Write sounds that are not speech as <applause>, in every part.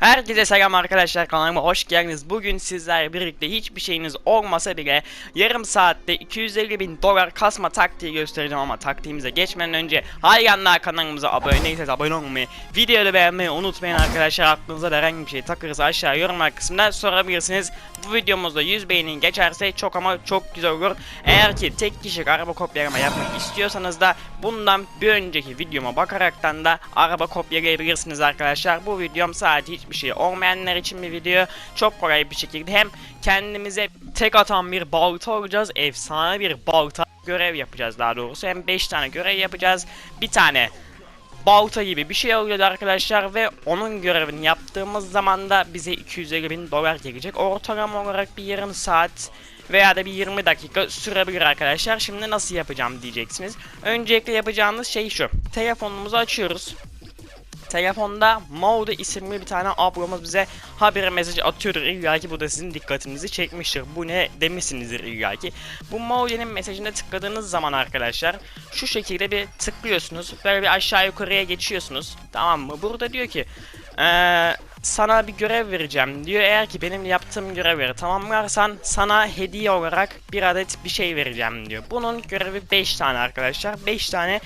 Herkese selam arkadaşlar kanalıma hoş geldiniz. Bugün sizlerle birlikte hiçbir şeyiniz olmasa bile yarım saatte 250 bin dolar kasma taktiği göstereceğim ama taktiğimize geçmeden önce hayranlar kanalımıza abone değilseniz abone olmayı, videoyu beğenmeyi unutmayın arkadaşlar. Aklınıza da herhangi bir şey takırsa aşağı yorumlar kısmında sorabilirsiniz. Bu videomuzda 100 beğenin geçerse çok ama çok güzel olur. Eğer ki tek kişilik araba kopyalama yapmak istiyorsanız da bundan bir önceki videoma bakaraktan da araba kopyalayabilirsiniz arkadaşlar. Bu videom sadece hiçbir şey olmayanlar için bir video. Çok kolay bir şekilde hem kendimize tek atan bir balta olacağız. Efsane bir balta görev yapacağız daha doğrusu. Hem 5 tane görev yapacağız. Bir tane balta gibi bir şey oluyordu arkadaşlar ve onun görevini yaptığımız zaman da bize 250 bin dolar gelecek. Ortalama olarak bir yarım saat veya da bir 20 dakika sürebilir arkadaşlar. Şimdi nasıl yapacağım diyeceksiniz. Öncelikle yapacağımız şey şu. Telefonumuzu açıyoruz. Telefonda Maude isimli bir tane ablamız bize haber mesajı atıyordur. İlla ki bu da sizin dikkatinizi çekmiştir. Bu ne demişsinizdir illa ki. Bu Maude'nin mesajına tıkladığınız zaman arkadaşlar şu şekilde bir tıklıyorsunuz. Böyle bir aşağı yukarıya geçiyorsunuz. Tamam mı? Burada diyor ki eee sana bir görev vereceğim diyor. Eğer ki benim yaptığım görevleri tamamlarsan sana hediye olarak bir adet bir şey vereceğim diyor. Bunun görevi 5 tane arkadaşlar. 5 tane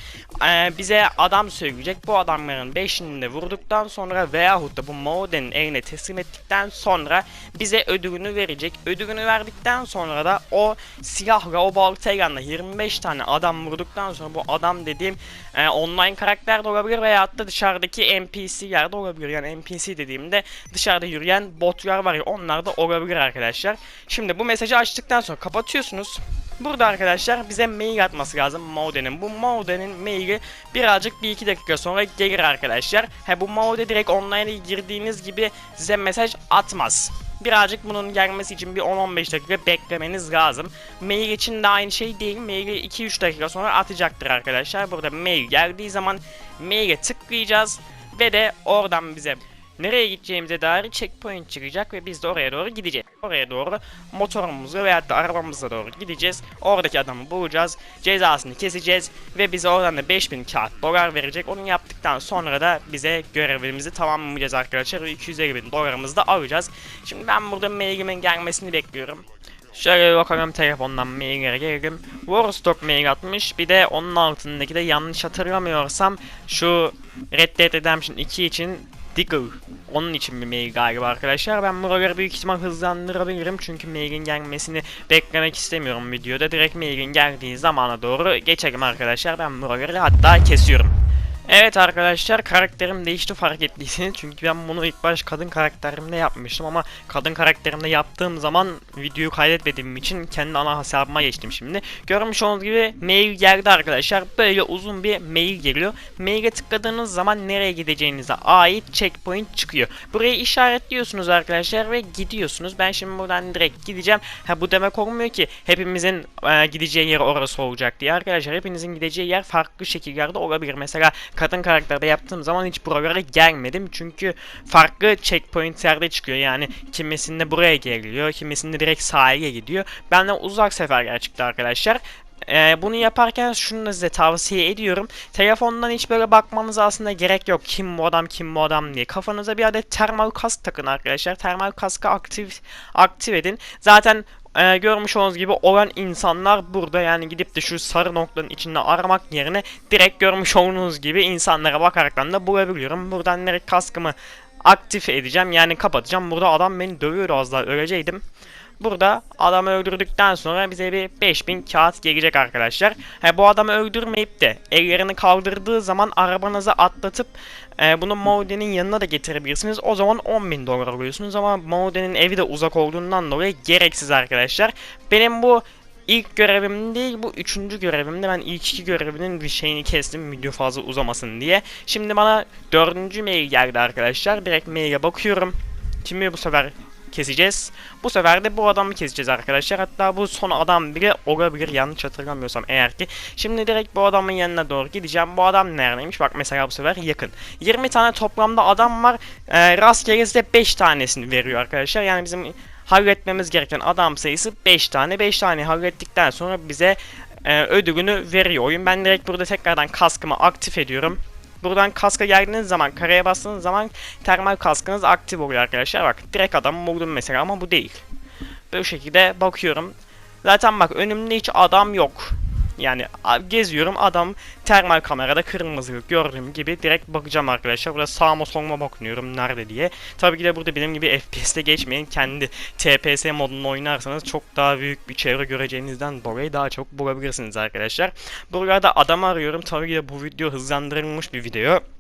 e, bize adam söyleyecek. Bu adamların 5'ini de vurduktan sonra veyahut da bu Maude'nin eline teslim ettikten sonra bize ödülünü verecek. Ödülünü verdikten sonra da o silahla o baltayla 25 tane adam vurduktan sonra bu adam dediğim e, online karakter de olabilir veyahut da dışarıdaki NPC'ler de olabilir. Yani NPC dediğimde dışarıda yürüyen botlar var ya onlar da olabilir arkadaşlar. Şimdi bu mesajı açtıktan sonra kapatıyorsunuz. Burada arkadaşlar bize mail atması lazım Maude'nin. Bu Maude'nin maili birazcık bir iki dakika sonra gelir arkadaşlar. He bu Maude direkt online'a girdiğiniz gibi size mesaj atmaz. Birazcık bunun gelmesi için bir 10-15 dakika beklemeniz lazım. Mail için de aynı şey değil. Maili 2-3 dakika sonra atacaktır arkadaşlar. Burada mail geldiği zaman maile tıklayacağız ve de oradan bize nereye gideceğimize dair checkpoint çıkacak ve biz de oraya doğru gideceğiz. Oraya doğru motorumuzla veya da arabamızla doğru gideceğiz. Oradaki adamı bulacağız. Cezasını keseceğiz ve bize oradan da 5000 kağıt dolar verecek. Onu yaptıktan sonra da bize görevimizi tamamlayacağız arkadaşlar. ve 250 bin dolarımızı da alacağız. Şimdi ben burada mailimin gelmesini bekliyorum. Şöyle bakalım telefondan maillere gelelim. Warstock mail atmış. Bir de onun altındaki de yanlış hatırlamıyorsam şu Red Dead Redemption 2 için Diggle. Onun için bir mail galiba arkadaşlar. Ben buraları büyük ihtimal hızlandırabilirim. Çünkü mailin gelmesini beklemek istemiyorum videoda. Direkt mailin geldiği zamana doğru geçelim arkadaşlar. Ben buraları hatta kesiyorum. Evet arkadaşlar karakterim değişti fark ettiyseniz çünkü ben bunu ilk baş kadın karakterimde yapmıştım ama kadın karakterimde yaptığım zaman videoyu kaydetmediğim için kendi ana hesabıma geçtim şimdi. Görmüş olduğunuz gibi mail geldi arkadaşlar böyle uzun bir mail geliyor. Maile tıkladığınız zaman nereye gideceğinize ait checkpoint çıkıyor. Burayı işaretliyorsunuz arkadaşlar ve gidiyorsunuz. Ben şimdi buradan direkt gideceğim. Ha bu demek olmuyor ki hepimizin e, gideceği yer orası olacak diye arkadaşlar. Hepinizin gideceği yer farklı şekillerde olabilir. Mesela kadın karakterde yaptığım zaman hiç buralara gelmedim. Çünkü farklı checkpointlerde çıkıyor. Yani kimisinde buraya geliyor, kimisinde direkt sahile gidiyor. Ben de uzak sefer çıktı arkadaşlar. Ee, bunu yaparken şunu da size tavsiye ediyorum. Telefondan hiç böyle bakmanıza aslında gerek yok. Kim bu adam, kim bu adam diye. Kafanıza bir adet termal kask takın arkadaşlar. Termal kaskı aktif aktif edin. Zaten e, görmüş olduğunuz gibi olan insanlar burada yani gidip de şu sarı noktanın içinde aramak yerine direkt görmüş olduğunuz gibi insanlara bakaraktan da bulabiliyorum. Buradan direkt kaskımı aktif edeceğim yani kapatacağım. Burada adam beni dövüyordu az daha öleceydim. Burada adamı öldürdükten sonra bize bir 5000 kağıt gelecek arkadaşlar. He, bu adamı öldürmeyip de ellerini kaldırdığı zaman arabanızı atlatıp e, bunu Maude'nin yanına da getirebilirsiniz. O zaman 10.000 dolar alıyorsunuz ama Maude'nin evi de uzak olduğundan dolayı gereksiz arkadaşlar. Benim bu ilk görevim değil bu üçüncü görevimde ben ilk iki görevinin bir şeyini kestim video fazla uzamasın diye. Şimdi bana dördüncü mail geldi arkadaşlar. Direkt maile bakıyorum. Kimi bu sefer keseceğiz. Bu sefer de bu adamı keseceğiz arkadaşlar. Hatta bu son adam bile olabilir yanlış hatırlamıyorsam eğer ki. Şimdi direkt bu adamın yanına doğru gideceğim. Bu adam neredeymiş? Bak mesela bu sefer yakın. 20 tane toplamda adam var. E, rastgele size 5 tanesini veriyor arkadaşlar. Yani bizim halletmemiz gereken adam sayısı 5 tane. 5 tane hallettikten sonra bize e, ödülünü veriyor oyun. Ben direkt burada tekrardan kaskımı aktif ediyorum. Buradan kaska geldiğiniz zaman kareye bastığınız zaman termal kaskınız aktif oluyor arkadaşlar. Bak direkt adamı vurdum mesela ama bu değil. Böyle şekilde bakıyorum. Zaten bak önümde hiç adam yok. Yani geziyorum adam termal kamerada kırmızılık gördüğüm gibi direkt bakacağım arkadaşlar. Burada sağıma soluma bakıyorum nerede diye. Tabii ki de burada benim gibi FPS'te geçmeyin. Kendi TPS modunu oynarsanız çok daha büyük bir çevre göreceğinizden dolayı daha çok bulabilirsiniz arkadaşlar. Burada adam arıyorum. Tabii ki de bu video hızlandırılmış bir video.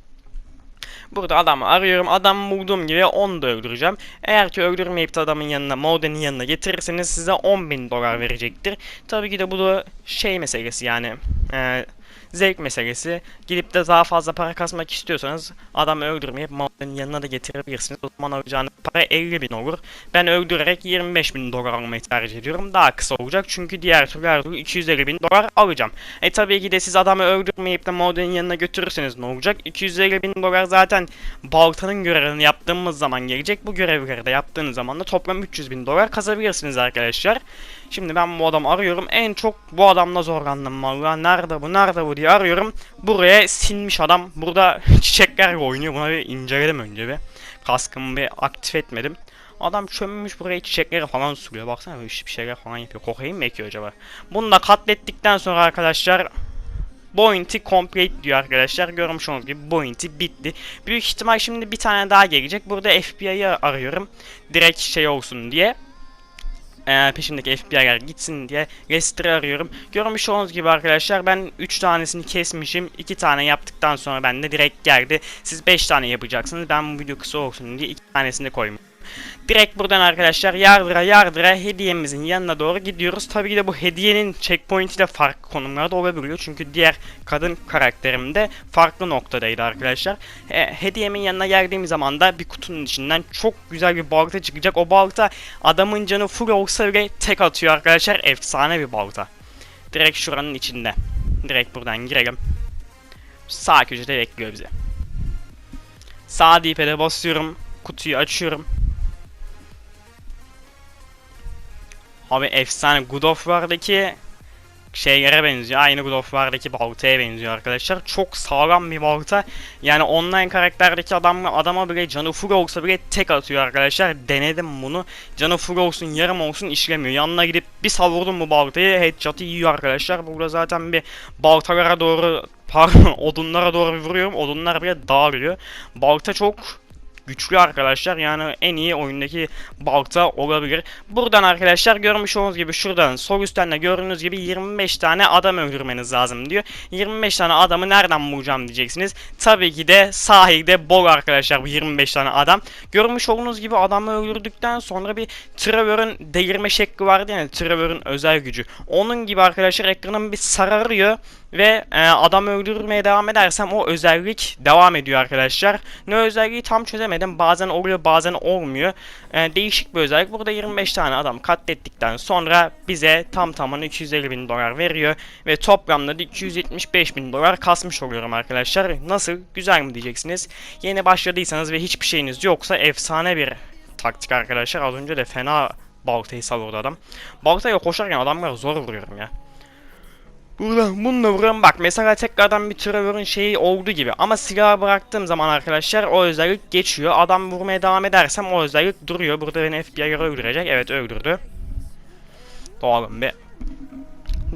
Burada adamı arıyorum. Adam bulduğum gibi onu da öldüreceğim. Eğer ki öldürmeyip de adamın yanına, Mauden'in yanına getirirseniz size 10.000 dolar verecektir. Tabii ki de bu da şey meselesi yani. e, zevk meselesi. Gidip de daha fazla para kasmak istiyorsanız adamı öldürmeyip Mauden'in yanına da getirebilirsiniz. O zaman alacağınız para 50 bin olur. Ben öldürerek 25 bin dolar almayı tercih ediyorum. Daha kısa olacak çünkü diğer türlü her türlü 250 bin dolar alacağım. E tabii ki de siz adamı öldürmeyip de Mauden'in yanına götürürseniz ne olacak? 250 bin dolar zaten baltanın görevini yaptığımız zaman gelecek. Bu görevleri de yaptığınız zaman da toplam 300 bin dolar kazabilirsiniz arkadaşlar. Şimdi ben bu adamı arıyorum. En çok bu adamla zorlandım valla. Nerede bu nerede bu diye arıyorum. Buraya sinmiş adam. Burada <laughs> çiçekler oynuyor. Buna bir inceledim önce bir. Kaskımı bir aktif etmedim. Adam çömmüş buraya çiçekleri falan sürüyor. Baksana böyle bir şeyler falan yapıyor. Kokain mi ekiyor acaba? Bunu da katlettikten sonra arkadaşlar Bounty complete diyor arkadaşlar. Görmüş olduğunuz gibi bounty bitti. Büyük ihtimal şimdi bir tane daha gelecek. Burada FBI'yi arıyorum. Direkt şey olsun diye. Ee, peşimdeki FBI'ler gitsin diye Lester'ı arıyorum. Görmüş olduğunuz gibi arkadaşlar ben 3 tanesini kesmişim. 2 tane yaptıktan sonra bende direkt geldi. Siz 5 tane yapacaksınız. Ben bu video kısa olsun diye 2 tanesini koymuş. Direkt buradan arkadaşlar yardıra yardıra hediyemizin yanına doğru gidiyoruz. Tabii ki de bu hediyenin checkpoint'i de farklı konumlarda olabiliyor. Çünkü diğer kadın karakterim de farklı noktadaydı arkadaşlar. E, hediyemin yanına geldiğim zaman da bir kutunun içinden çok güzel bir balta çıkacak. O balta adamın canı full olsa bile tek atıyor arkadaşlar. Efsane bir balta. Direkt şuranın içinde. Direkt buradan girelim. Sağ köşede bekliyor bizi. Sağ dipede basıyorum. Kutuyu açıyorum. Abi efsane God of War'daki şeylere benziyor. Aynı God of War'daki baltaya benziyor arkadaşlar. Çok sağlam bir balta. Yani online karakterdeki adam adama bile canı full olsa bile tek atıyor arkadaşlar. Denedim bunu. Canı full olsun yarım olsun işlemiyor. Yanına gidip bir savurdum bu baltayı headshot'ı yiyor arkadaşlar. Burada zaten bir baltalara doğru <laughs> pardon odunlara doğru vuruyorum. Odunlar bile dağılıyor. Balta çok güçlü arkadaşlar. Yani en iyi oyundaki balta olabilir. Buradan arkadaşlar görmüş olduğunuz gibi şuradan sol üstten de gördüğünüz gibi 25 tane adam öldürmeniz lazım diyor. 25 tane adamı nereden bulacağım diyeceksiniz. Tabii ki de sahilde bol arkadaşlar bu 25 tane adam. Görmüş olduğunuz gibi adamı öldürdükten sonra bir Trevor'ın delirme şekli vardı yani Trevor'ın özel gücü. Onun gibi arkadaşlar ekranım bir sararıyor ve e, adam öldürmeye devam edersem o özellik devam ediyor arkadaşlar. Ne özelliği tam çözemedim. Bazen oluyor bazen olmuyor. E, değişik bir özellik. Burada 25 tane adam katlettikten sonra bize tam tamına 250 bin dolar veriyor. Ve toplamda da 275 bin dolar kasmış oluyorum arkadaşlar. Nasıl? Güzel mi diyeceksiniz. Yeni başladıysanız ve hiçbir şeyiniz yoksa efsane bir taktik arkadaşlar. Az önce de fena baltayı savurdu adam. Baltayla koşarken adamları zor vuruyorum ya. Buradan bununla vuruyorum bak mesela tekrardan bir Trevor'ın şeyi oldu gibi ama silahı bıraktığım zaman arkadaşlar o özellik geçiyor. Adam vurmaya devam edersem o özellik duruyor. Burada beni FBI'ye öldürecek. Evet öldürdü. Doğalım be.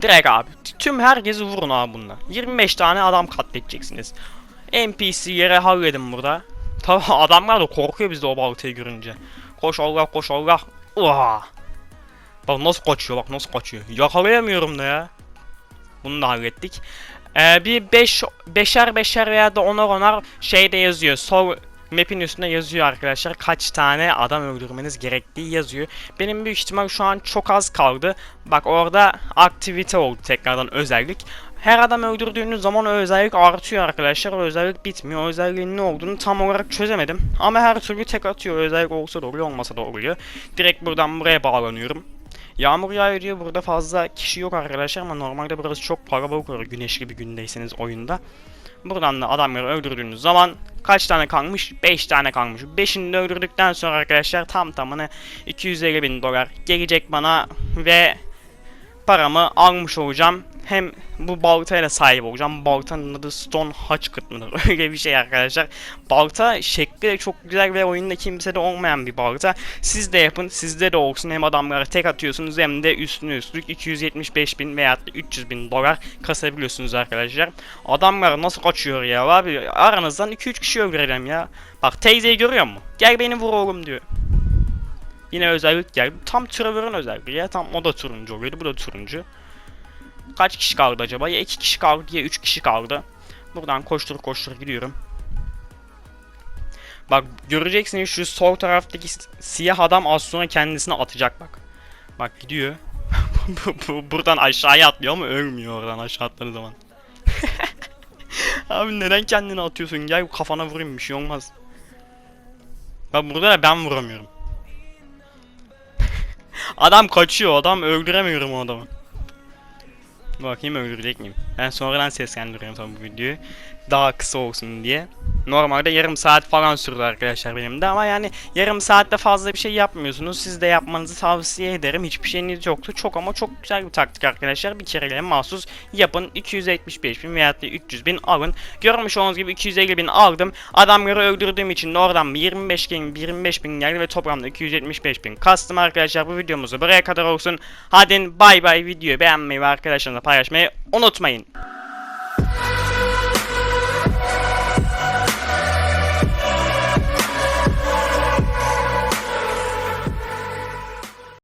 Direkt abi. Tüm herkesi vurun abi bununla. 25 tane adam katledeceksiniz. NPC'lere halledin burada. Tabi <laughs> adamlar da korkuyor bizde o baltayı görünce. Koş Allah koş Allah. Uha. Bak nasıl kaçıyor bak nasıl kaçıyor. Yakalayamıyorum da ya. Bunu da hallettik. Ee, bir 5 beşer beşer veya da onar onar şeyde yazıyor. Sol map'in üstünde yazıyor arkadaşlar. Kaç tane adam öldürmeniz gerektiği yazıyor. Benim büyük ihtimal şu an çok az kaldı. Bak orada aktivite oldu tekrardan özellik. Her adam öldürdüğünüz zaman o özellik artıyor arkadaşlar. O özellik bitmiyor. O özelliğin ne olduğunu tam olarak çözemedim. Ama her türlü tek atıyor. Özellik olsa da oluyor olmasa da oluyor. Direkt buradan buraya bağlanıyorum. Yağmur yağıyor. Burada fazla kişi yok arkadaşlar ama normalde burası çok kalabalık olur güneşli bir gündeyseniz oyunda. Buradan da adamları öldürdüğünüz zaman kaç tane kalmış? 5 tane kalmış. 5'ini de öldürdükten sonra arkadaşlar tam tamına 250 bin dolar gelecek bana ve paramı almış olacağım. Hem bu baltayla sahip olacağım. Baltanın adı Stone Hatchet mıdır? <laughs> Öyle bir şey arkadaşlar. Balta şekli de çok güzel ve oyunda kimsede olmayan bir balta. Siz de yapın. Sizde de olsun. Hem adamlara tek atıyorsunuz hem de üstüne üstlük 275 bin veya 300 bin dolar kasabiliyorsunuz arkadaşlar. Adamlar nasıl kaçıyor ya abi. Aranızdan 2-3 kişi öldürelim ya. Bak teyzeyi görüyor musun? Gel beni vur oğlum diyor. Yine özellik geldi. Tam Trevor'ın özelliği ya. Tam o da turuncu oluyordu. Bu da turuncu. Kaç kişi kaldı acaba? Ya 2 kişi kaldı ya 3 kişi kaldı. Buradan koştur koştur gidiyorum. Bak göreceksiniz şu sol taraftaki siyah adam az sonra kendisini atacak bak. Bak gidiyor. <laughs> Bu- bu- Buradan aşağıya atlıyor ama ölmüyor oradan aşağı atladığı zaman. <laughs> Abi neden kendini atıyorsun? Gel kafana vurayım bir şey olmaz. Bak burada da ben vuramıyorum. <laughs> adam kaçıyor. Adam öldüremiyorum o adamı. Bakayım öldürecek miyim? Ben sonradan seslendiriyorum tabii bu videoyu. Daha kısa olsun diye. Normalde yarım saat falan sürdü arkadaşlar benim de ama yani yarım saatte fazla bir şey yapmıyorsunuz. Siz de yapmanızı tavsiye ederim. Hiçbir şeyiniz yoktu. Çok ama çok güzel bir taktik arkadaşlar. Bir kereliğine mahsus yapın. 275 bin veya da 300 bin alın. Görmüş olduğunuz gibi 250 bin aldım. Adamları öldürdüğüm için de oradan bir 25 bin, 25 bin geldi ve toplamda 275 bin kastım arkadaşlar. Bu videomuzu buraya kadar olsun. Hadi bay bay videoyu beğenmeyi ve arkadaşlarınızla paylaşmayı unutmayın.